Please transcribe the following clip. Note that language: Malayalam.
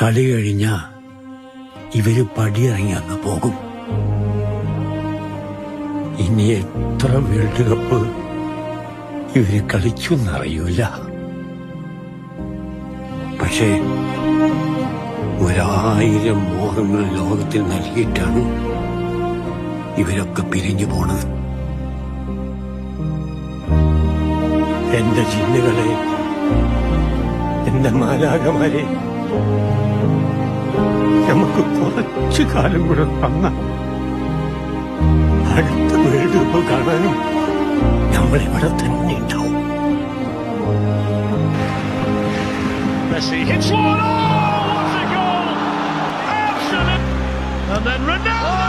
കളി കഴിഞ്ഞ ഇവർ പടിയിറങ്ങി അങ്ങ് പോകും. ഇനി എത്ര വേൾഡ് കപ്പ് ഇവർ കളിച്ചു എന്നറിയൂല. പക്ഷേ ഒരായിരം മോഹങ്ങൾ ലോകത്തിൽ നൽകിയിട്ടാണ് ഇവരൊക്കെ പിരിഞ്ഞു പോണത്. എന്റെ ചിന്തകളെ എന്റെ മാലാകമാരെ നമുക്ക് കുറച്ച് കാലം കൂടെ തന്ന അടുത്ത വേൾഡ് കപ്പ് കാണാനും നമ്മൾ ഇവിടെ തന്നെ ഉണ്ടാവും oh, And then Ronaldo! Oh!